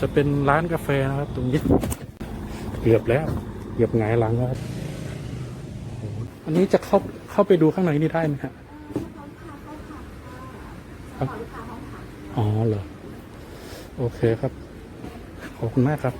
จะเป็นร้านกาแฟนะครับ ตรงนี้เกือบแล้วเกือบหงายหลังแล้วครับโอ้โหอันนี้จะเข้าเข้าไปดูข้างในนี่ได้ไหมฮะครับอ๋อเหรอโอเคครับ ขอบคุณมากครับ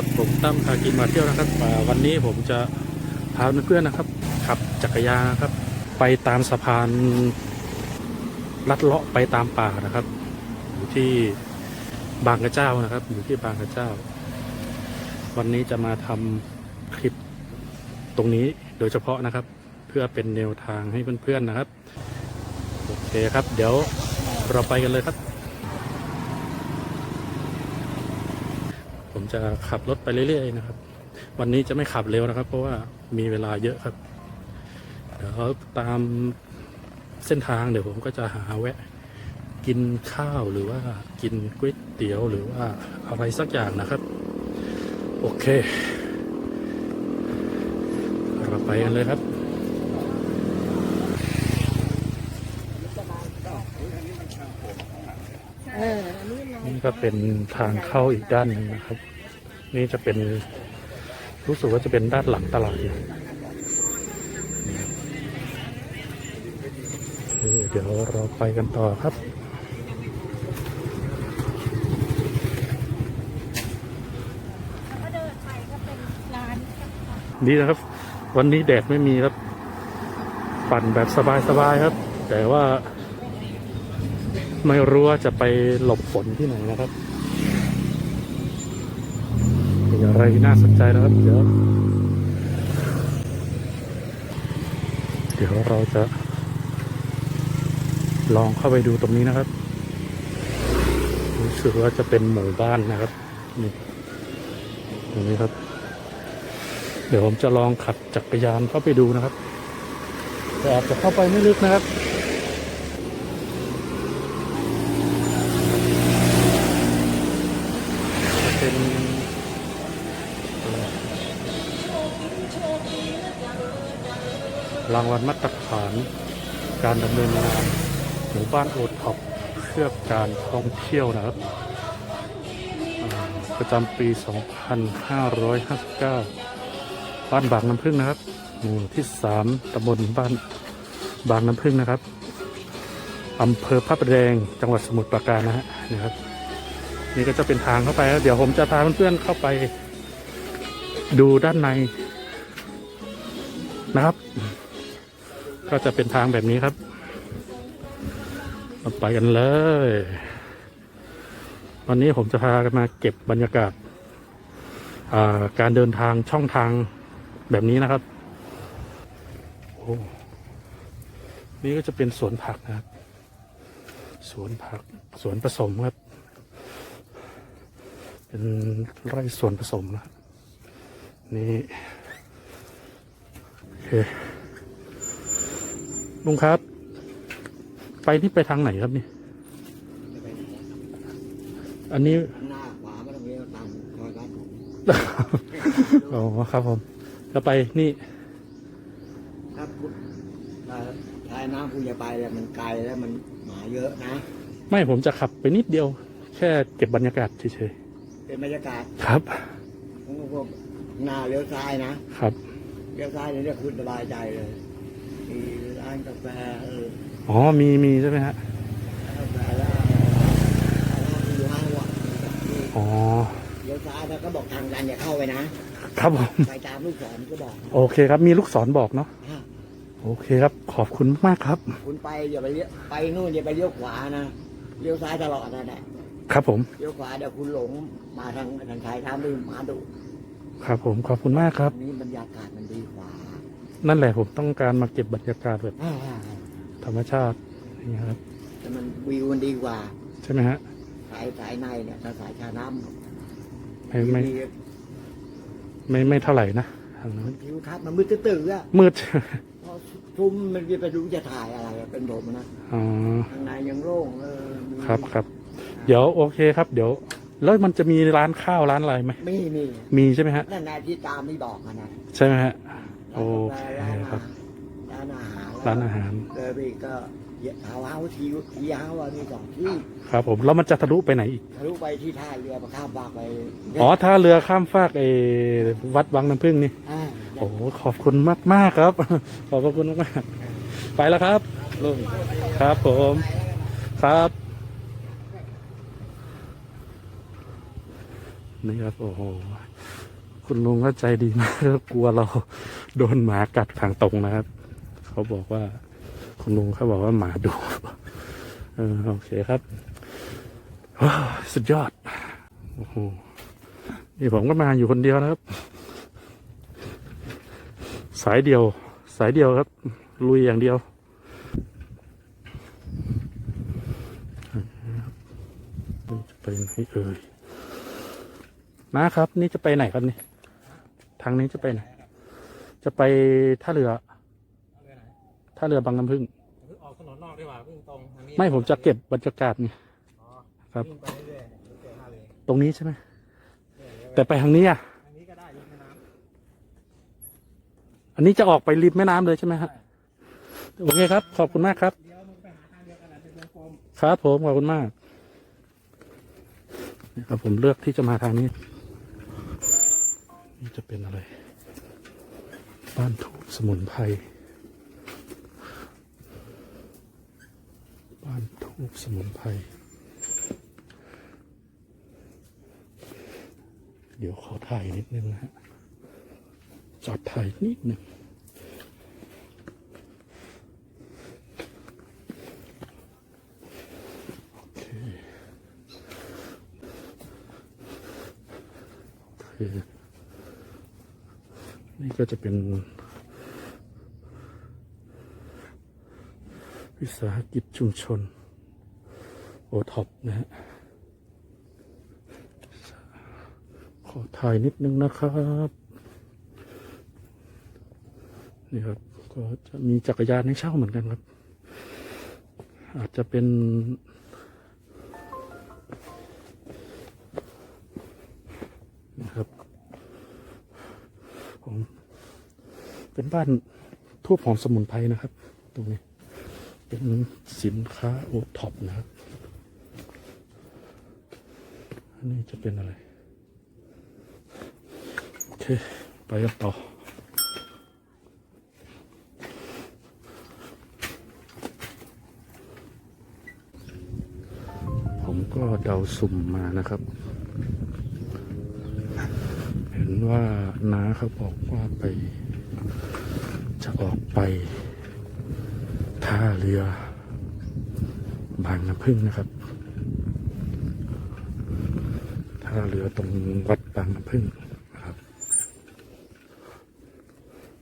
ครับผมตั้มพากินมาเที่ยวนะครับ วันนี้ผมจะพาเพื่อนๆนะครับ ขับจักรยานนะครับ ไปตามสะพานลัดเลาะไปตามป่านะครับ อยู่ที่บางกระเจ้านะครับ อยู่ที่บางกระเจ้า วันนี้จะมาทำคลิปตรงนี้โดยเฉพาะนะครับ เพื่อเป็นแนวทางให้เพื่อนๆนะครับโอเคครับ เดี๋ยวเราไปกันเลยครับ ผม จะขับรถไปเรื่อยๆนะครับ วันนี้จะไม่ขับเร็วนะครับ เพราะว่ามีเวลาเยอะครับ เดี๋ยวตามเส้นทางเดี๋ยวผมก็จะหาแวะ กินข้าวหรือว่ากินก๋วยเตี๋ยวหรือว่าอะไรสักอย่างนะครับ โอเคเราไปกันเลยครับนี่ก็เป็นทางเข้าอีกด้านหนึ่งนะครับ นี่จะเป็นรู้สึกว่าจะเป็นด้านหลังตลาดเดี๋ยวเราไปกันต่อครับนี่นะครับ วันนี้แดดไม่มีครับ ปั่นแบบสบายๆครับ แต่ว่าไม่รู้ว่าจะไปหลบฝนที่ไหนนะครับ อะไรน่าสนใจนะครับ เดี๋ยว เดี๋ยวเราจะลองเข้าไปดูตรงนี้นะครับ รู้สึกว่าจะเป็นหมู่บ้านนะครับนี่ตรงนี้ครับ เดี๋ยวผมจะลองขับจักรยานเข้าไปดูนะครับ แต่อาจจะเข้าไปไม่ลึกนะครับ รางวัลมาตรฐาน การดำเนินงานหมู่บ้านโอท็อปเพื่อการท่องเที่ยวนะครับ ประจำปี 2559 บ้านบางน้ำพึ่งนะครับ หมู่ที่สามตำบลบ้านบางน้ำพึ่งนะครับอำเภอพระประแดงจังหวัดสมุทรปราการนะฮะนี่ครับ นี่ก็จะเป็นทางเข้าไปแล้วเดี๋ยวผมจะพาเพื่อนๆเข้าไปดูด้านในนะครับ ก็จะเป็นทางแบบนี้ครับเราไปกันเลย วันนี้ผมจะพากันมาเก็บบรรยากาศาการเดินทางช่องทางแบบนี้นะครับโอ้นี่ก็จะเป็นสวนผักนะครับ สวนผักสวนผสมครับ เป็นไร่สวนผสมนะนี่โอเค ลุงครับ ไปนี่ไปทางไหนครับนี่ อันนี้ข้างหน้าขวาไม่ต้องเลี้ยวตามคอยรัดผมอ๋อครับผมจะไปนี่ถ้าพุทธถ้าท้ายน้ำคุณจะไปแล้วมันไกลแล้วมันหมาเยอะนะ ไม่ผมจะขับไปนิดเดียว แค่เก็บบรรยากาศเฉยเป็นบรรยากาศๆครับของพวกหน้าเลี้ยวซ้ายนะครับ เลี้ยวซ้ายเนี่ยคุณสบายใจเลยมีร้านกาแฟเอออ๋อมีมีใช่ไหมฮะร้านกาแฟแล้วร้านอยู่ห้างวัดอ๋อเลี้ยวซ้ายแล้วก็บอกทางการอย่าเข้าไปนะครับผมไปตามลูกศรก็บอกโอเคครับมีลูกศรบอกเนาะอะโอเคครับ ขอบคุณมากครับ คุณไปอย่าไปเลี้ยวไปนู่นอย่าไปเลี้ยวขวานะเลี้ยวซ้ายตลอดนั่นแหละครับผมเลี้ยวขวาเดี๋ยวคุณหลงมาทางทางชายทางลืมมาดูครับผมขอบคุณมากครับนี่บรรยากาศมันดีกว่า นั่นแหละผมต้องการมาเก็บบรรยากาศแบบอ่าธรรมชาตินี่ครับ แต่มันวิวมันดีกว่า ใช่ไหมฮะสายสายในเนี่ยถ้าสายชาน้ไม่ำไม่ดีไม่ไม่เท่าไหร่นะทางนั้นทิวทัศน์มันมืดตื้อๆอะมืด พอทุ่มมันจะไปดูจะถ่ายอะไรอะเป็นผมนะอ๋อข้างในยังโล่งเออมีครับครับ เดี๋ยวโอเคครับ เดี๋ยว แล้วมันจะมีร้านข้าวร้านอะไรไหมมีมีมีใช่ไหมฮะ นั่นนายที่ตามไม่บอกอะนะใช่ไหมฮะ โอร้านเคกาแฟครับร้านอาหารร้านอาหารเลยไปอีกก็เฮาเฮาทีทีเฮาว่ามีสองที่ครับผมแล้วมันจะทะลุไปไหนอีกทะลุไปที่ท่าเรือมาข้ามบางไปอ๋อท่าเรือข้ามฟากไอ้วัดวังน้ำพึ่งนี่อ่าโอ้โหขอบคุณมากมากๆครับ ขอบพระคุณมากๆไปแล้วครับลุงครับผมครับนี่ครับโอ้โห คุณลุงก็ใจดีมากกลัวเราโดนหมากัดทางตรงนะครับ เขาบอกว่า คุณลุงเขาบอกว่าหมาดุเออโอเคครับสุดยอดโอ้โหนี่ผมก็มาอยู่คนเดียวนะครับ สายเดียว สายเดียวครับ ลุยอย่างเดียวจะไปไหนเอ่ยนะครับ นี่จะไปไหนครับนี่ ทางนี้จะไปไหน จะไปท่าเรือ ท่าเรือบางน้ำพึ่ง ออกถนนนอกดีกว่าวิ่งตรงทางนี้ไม่ผมจะเก็บบรรยากาศไงอ๋อครับ วิ่งไปเรื่อยๆเดี๋ยวเจอท่าเรือตรงนี้ใช่ไหม เนี่ยเดี๋ยวแต่ไปทางนี้อะ ทางนี้ก็ได้ริมแม่น้อันนี้จะออกไปริมแม่น้ำเลยใช่ไหมฮะ โอเคครับ ขอบคุณมากครับำเดี๋ยวมึงไปหาทางเดียวกันแหละเป็นวงกลม ครับผมขอบคุณมากนี่ครับผมเลือกที่จะมาทางนี้ นี่จะเป็นอะไร บ้านถูกสมุนไพร บ้านถูกสมุนไพร เดี๋ยวขอถ่ายนิดนึงนะฮะ จอดถ่ายนิดนึง โอเคโอเค นี่ ก็จะเป็น วิสาหกิจชุมชน โอท็อปนะฮะ ขอถ่ายนิดนึงนะครับนี่ครับ ก็จะมีจักรยานให้เช่าเหมือนกันครับ อาจจะเป็นนะครับผม เป็นบ้านทั่วหอมสมุนไพรนะครับ ตรงนี้ เป็นสินค้าโอท็อปนะครับอันนี้จะเป็นอะไร โอเค ไปกันต่อผมก็เดาสุ่มมานะครับ เห็นว่าน้าเขาบอกว่าไป จะออกไปท่าเรือบางน้ำพึ่งนะครับท่าเรือตรงวัดบางน้ำพึ่งนะครับ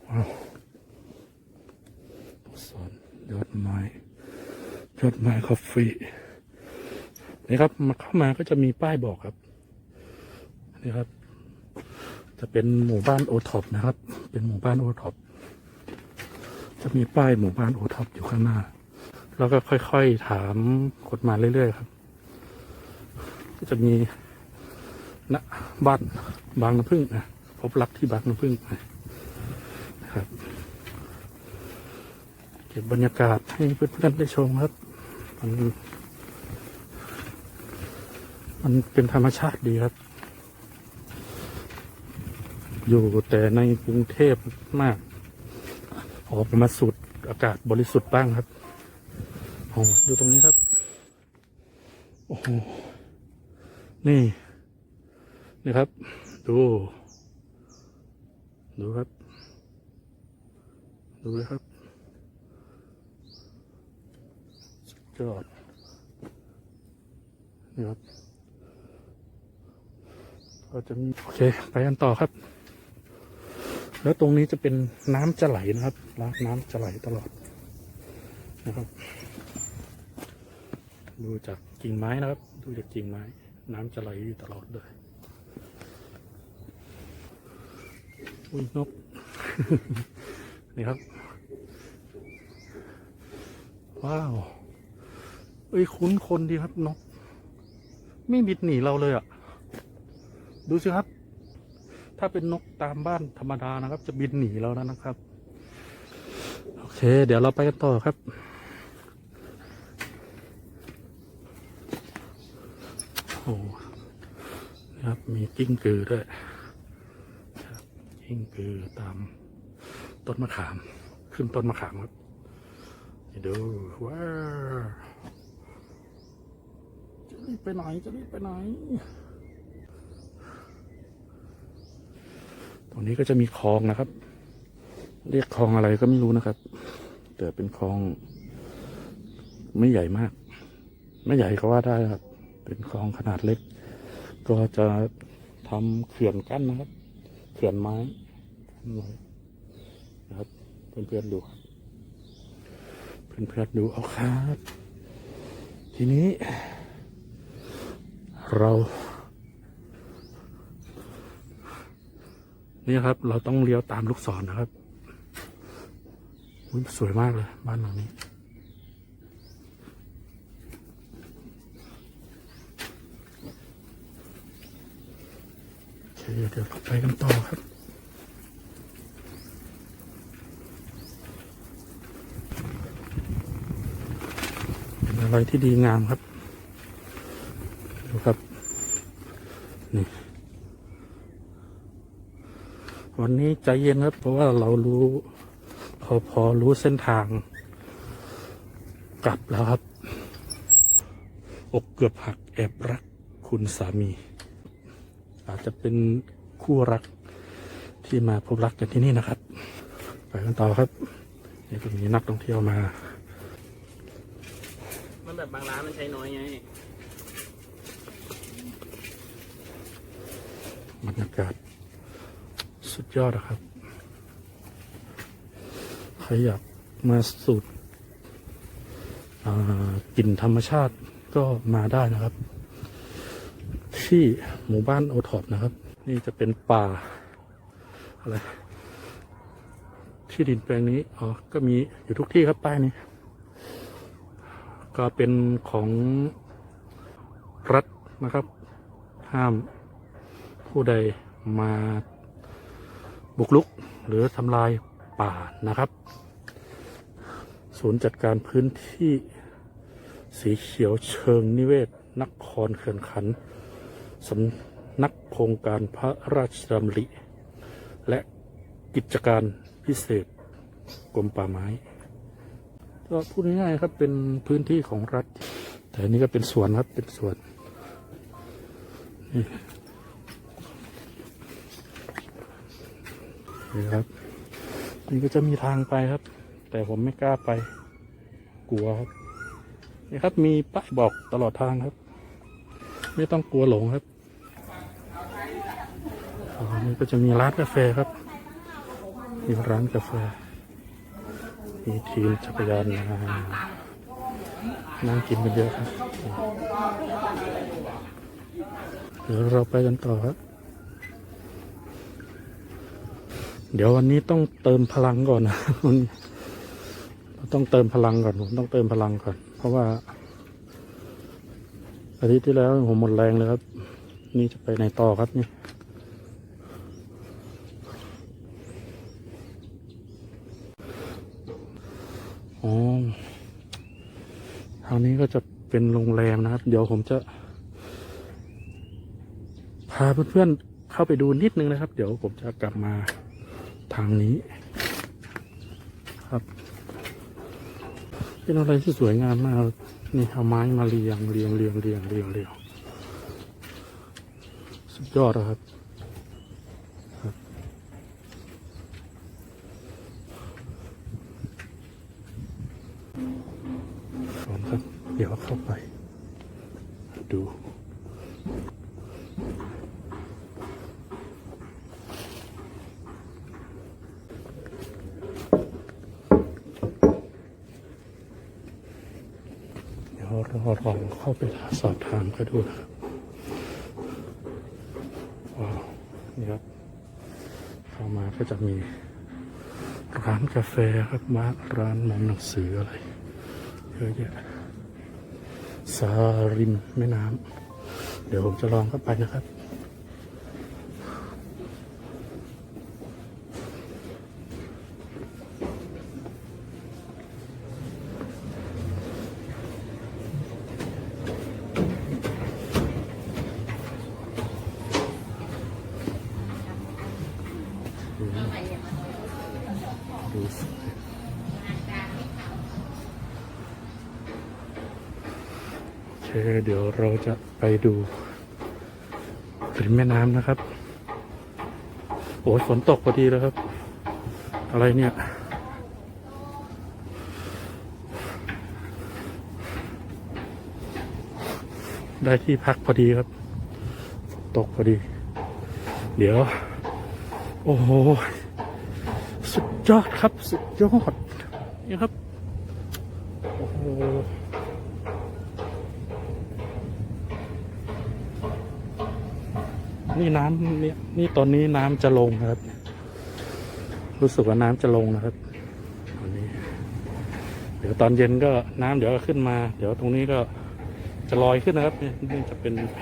ว้าวสอนยอดไม้ยอดไม้คอฟฟี่นี่ครับมาเข้ามาก็จะมีป้ายบอกครับนี่ครับ จะเป็นหมู่บ้านโอท็อปนะครับ เป็นหมู่บ้านโอท็อปจะมีป้ายหมู่บ้านโอท็อปอยู่ข้างหน้า แล้วก็ค่อยๆถามกดมาเรื่อยๆครับ ก็จะมีนะบ้านบางน้ำพึ่งนะพบรักที่บางน้ำพึ่งนะครับ เก็บบรรยากาศให้เพื่อนๆได้ชมครับ มัน มันเป็นธรรมชาติดีครับ อยู่แต่ในกรุงเทพมาก ออกมาสูดอากาศบริสุทธิ์บ้างครับโอ้ดูตรงนี้ครับ โอ้โหนี่นี่ครับ ดู ดูครับ ดูเลยครับสุดยอดนี่ครับก็จะมีโอเค ไปกันต่อครับ แล้วตรงนี้จะเป็นน้ำจะไหลนะครับแล้วน้ำจะไหลตลอดนะครับ ดูจากกิ่งไม้นะครับ ดูจากกิ่งไม้ น้ำจะไหลอยู่ตลอดเลยอุ้ยนกนี่ครับ ว้าวเอ้ยคุ้นคนดีครับนก ไม่บิดหนีเราเลยอะ่ะ ดูสิครับ ถ้าเป็นนกตามบ้านธรรมดานะครับ จะบินหนีเราแล้วนะครับ โอเค เดี๋ยวเราไปกันต่อครับโอ้นะครับมีกิ้งกือด้วยกิ้งกือตามต้นมะขาม ขึ้นต้นมะขามครับดูว้าวจะรีบไปไหนจะรีบไปไหน รงนี้ก็จะมีคลองนะครับ เรียกคลองอะไรก็ไม่รู้นะครับ แต่เป็นคลอง ไม่ใหญ่มาก ไม่ใหญ่ก็ว่าได้ครับ เป็นคลองขนาดเล็ก ก็จะทำเขื่อนกั้นนะครับ เขื่อนไม้นไว้นะครับเพื่อนๆดูครับเพื่อนๆดูเอาครับ ทีนี้ เรา นี่ครับ เราต้องเลี้ยวตามลูกศรนะครับสวยมากเลย บ้านหลังนี้เคเดี๋ยวไปกันต่อครับเป็นอะไรที่ดีงามครับ ดูครับ นี่ วันนี้ใจเย็นครับ เพราะว่าเรารู้ พอพอรู้เส้นทาง กลับแล้วครับ อกเกือบหักแอบรักคุณสามี อาจจะเป็นคู่รักที่มาพบรักกันที่นี่นะครับ ไปกันต่อครับนี่ก็มีนักท่องเที่ยวมา มันแบบบางร้านมันใช้น้อยไงบรรยากาศ สุดยอดนะครับใครอยากมาสูดกลิ่นธรรมชาติก็มาได้นะครับ ที่หมู่บ้านโอท็อปนะครับ นี่จะเป็นป่าอะไรที่ดินแปลงนี้อ๋อก็มีอยู่ทุกที่ครับป้ายนี้ ก็เป็นของรัฐนะครับ ห้ามผู้ใดมา บุกลุกหรือทำลายป่านะครับ ศูนย์จัดการพื้นที่สีเขียวเชิงนิเวศนครเขื่อนขันธ์สำนักโครงการพระราชดำริ และกิจการพิเศษกรมป่าไม้ก็พูดง่ายๆครับเป็นพื้นที่ของรัฐ แต่นนี้ก็เป็นสวนครับเป็นสวนนี่ ครับ นี่ก็จะมีทางไปครับ แต่ผมไม่กล้าไป กลัวครับ นี่ครับมีป้ายบอกตลอดทางครับ ไม่ต้องกลัวหลงครับนี่ก็จะมีร้านกาแฟครับ มีร้านกาแฟ มีทีมจักรยานมานั่งกินกันเยอะครับ เดี๋ยวเราไปกันต่อครับ เดี๋ยววันนี้ต้องเติมพลังก่อนนะวันต้องเติมพลังก่อนผมต้องเติมพลังก่อน เพราะว่า อาทิตย์ที่แล้วผมหมดแรงเลยครับ นี่จะไปไหนต่อครับนี่อ๋อทางนี้ก็จะเป็นโรงแรมนะครับ เดี๋ยวผมจะ พาเพื่อนๆเข้าไปดูนิดนึงนะครับ เดี๋ยวผมจะกลับมา ทางนี้ ครับ เป็นอะไรที่สวยงามมากนี่เอาไม้มาเรียงเรียงเรียงเรียงเรียงเรียงสุดยอดครับผมครับ เดี๋ยวเข้าไป ดู เดี๋ยวรอลอง เข้าไปสอบถามก็ดูนะครับว้าวนี่ครับเข้ามาก็จะมีร้านกาแฟครับมาร้านหมอนหนังสืออะไรเยอะแยะสาริมแม่น้ำเดี๋ยวผมจะลองเข้าไปนะครับ เดี๋ยวเราจะไปดูริมแม่น้ำนะครับ โอ้ยฝนตกพอดีแล้วครับ อะไรเนี่ย ได้ที่พักพอดีครับ ฝนตกพอดี เดี๋ยว โอ้โห สุดยอดครับ สุดยอดนี่ครับ โอ้โห นี่น้ำนี่นี่ตอนนี้น้ำจะลงนะครับ รู้สึกว่าน้ำจะลงนะครับตอนนี้ เดี๋ยวตอนเย็นก็น้ำเดี๋ยวก็ขึ้นมา เดี๋ยวตรงนี้ก็จะลอยขึ้นนะครับนี่นี่จะเป็นแพ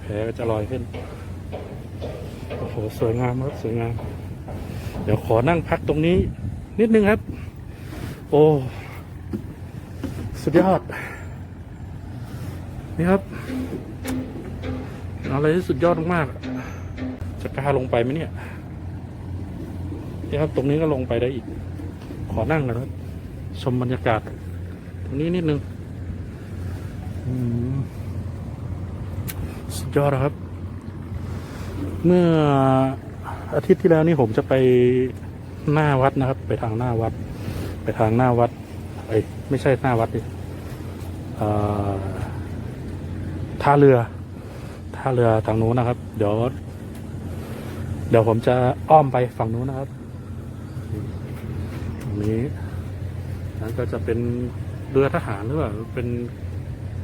แพก็จะลอยขึ้นโอ้โหสวยงามครับสวยงาม เดี๋ยวขอนั่งพักตรงนี้ นิดนึงครับ โอ้สุดยอดนี่ครับ อะไรที่สุดยอดมากๆจะกล้าลงไปไหมเนี่ยนี่ครับตรงนี้ก็ลงไปได้อีก ขอนั่งนะครับ ชมบรรยากาศ ตรงนี้นิดนึงสุดยอดครับ เมื่ออาทิตย์ที่แล้วนี่ผมจะไปหน้าวัดนะครับ ไปทางหน้าวัด ไปทางหน้าวัดเอ้ยไม่ใช่หน้าวัดดิท่าเรือ ท่าเรือทางนู้นนะครับ เดี๋ยว เดี๋ยวผมจะอ้อมไปฝั่งนู้นนะครับตรงนี้นั้นก็จะเป็นเรือทหารหรือเปล่าเป็น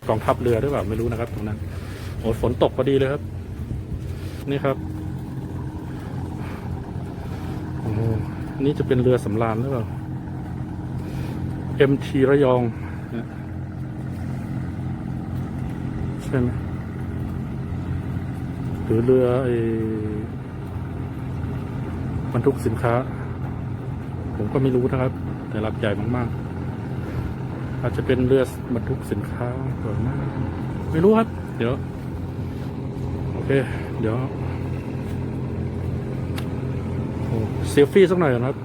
กองทัพเรือหรือเปล่าไม่รู้นะครับ ตรงนั้นโอ้ฝนตกพอดีเลยครับ นี่ครับโอ้โหนี่จะเป็นเรือสำราญหรือเปล่า MT ระยองใช่ไหม หรือเรือบรรทุกสินค้า ผมก็ไม่รู้นะครับ แต่ลำใหญ่มากๆ อาจจะเป็นเรือบรรทุกสินค้าหรือไม่ไม่รู้ครับ เดี๋ยว โอเค เดี๋ยวเซลฟี่สักหน่อยก่อนครับ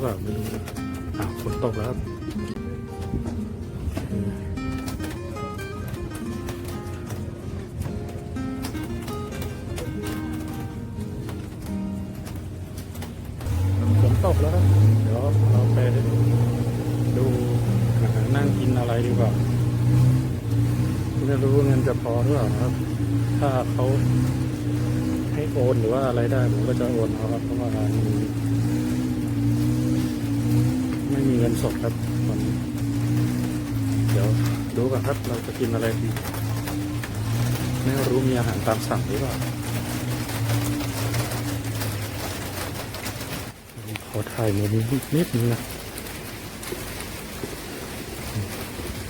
รือเปล่าไม่รู้อ้าวฝนตกแล้วครับฝนตกแล้วครับเดี๋ยวเราไปดูนั่งกินอะไรดีกว่าไม่รู้เงินจะพอหรือเปล่าครับ ถ้าเขาให้โอนหรือว่าอะไรได้ผมก็จะโอนเอาครับเพราะว่า เงินสดครับตอนนี้เดี๋ยวดูกันครับเราจะกินอะไรดีไม่รู้มีอาหารตามสั่งหรือเปล่าขอถ่ายมุมนี้นิดนึงนะ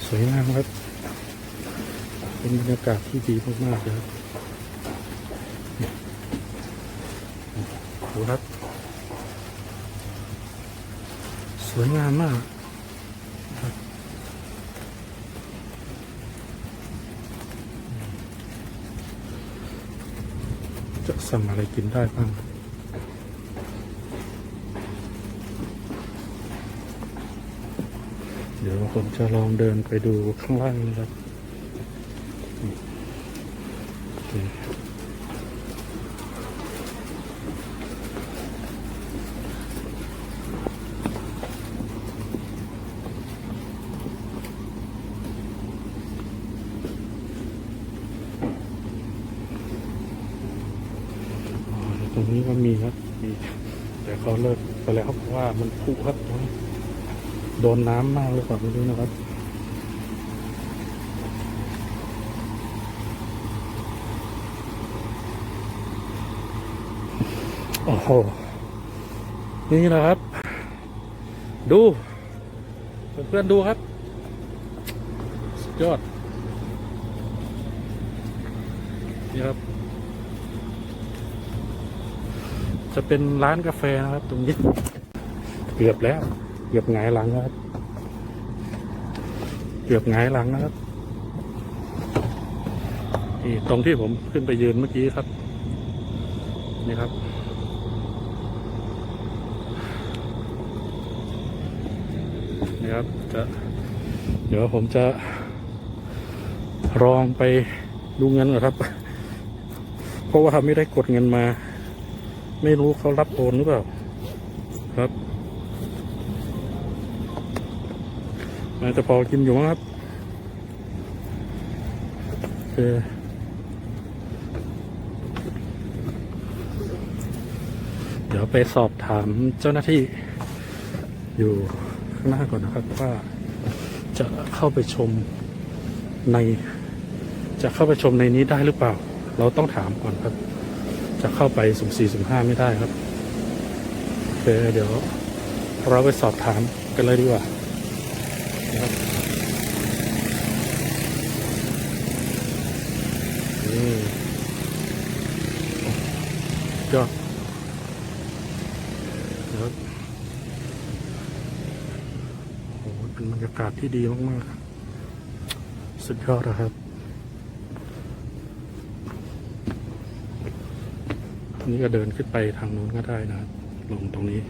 สวยงามครับ เป็นบรรยากาศที่ดีมากๆเลยครับดูครับ สวยงามมากจะสั่งอะไรกินได้บ้างเดี๋ยวผมจะลองเดินไปดูข้างล่างนะครับนี่โอเคอ๋อต รงนี้ก็มีครับมีแต่เขาเลิกไปแล้วเพราะว่ามันผุครับโดนน้ำมากหรือเปล่าไม่รู้นะครับโอ้โหนี่แหละครับ ดู เพื่อนๆดูครับ สุดยอด นี่ครับ จะเป็นร้านกาแฟนะครับ ตรงนี้ เกือบแล้ว เกือบหงายหลังแล้วครับ เกือบหงายหลังนะครับนี่ตรงที่ผมขึ้นไปยืนเมื่อกี้ครับ นี่ครับ นี่ครับจะเดี๋ยวผมจะลองไปดูเงินก่อครับ เพราะว่าไม่ได้กดเงินมา ไม่รู้เขารับโอนหรือเปล่า ครับน่าจะพอกินอยู่มั้งครับโอเคเดี๋ยวไปสอบถามเจ้าหน้าที่ อยู่ข้างหน้าก่อนนะครับว่าจะเข้าไปชมใน จะเข้าไปชมในนี้ได้หรือเปล่า เราต้องถามก่อนครับ จะเข้าไปสุ่มสี่สุ่มห้าไม่ได้ครับโอเคเดี๋ยวเราไปสอบถามกันเลยดีกว่านี่ยอดครับโอ้โหเป็นบรรยากาศที่ดีมากๆ สุดยอดนะครับ นี่ก็เดินขึ้นไปทางนู้นก็ได้นะลงตรงนี้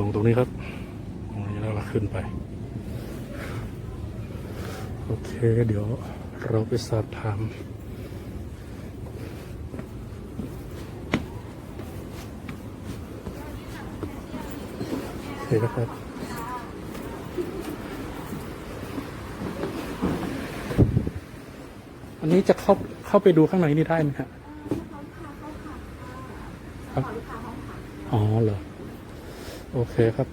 ลงตรงนี้ครับตรงนี้แล้วก็ขึ้นไป โอเคเดี๋ยวเราไปสอบถามโอเคนะครับอันนี้จะเข้าเข้าไปดูข้างในนี่ได้ไหมครับอ๋อ เหรอ โอเคครับ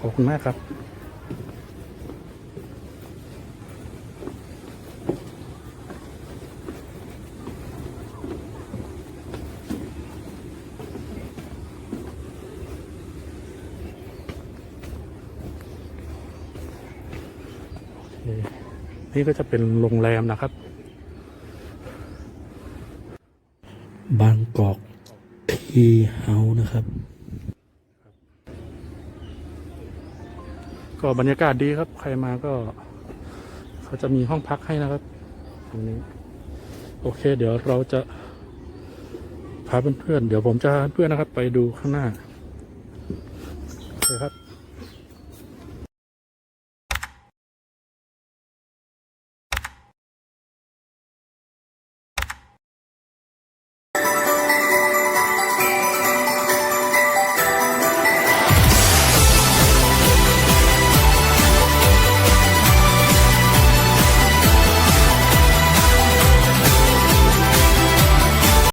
ขอบคุณมากครับนี่ก็จะเป็นโรงแรมนะครับ บางกอก ทีเฮานะครับ ก็บรรยากาศดีครับ ใครมาก็ เขาจะมีห้องพักให้นะครับตรงนี้ โอเค เดี๋ยวเราจะพาเพื่อนๆเดี๋ยวผมจะเพื่อนนะครับ ไปดูข้างหน้า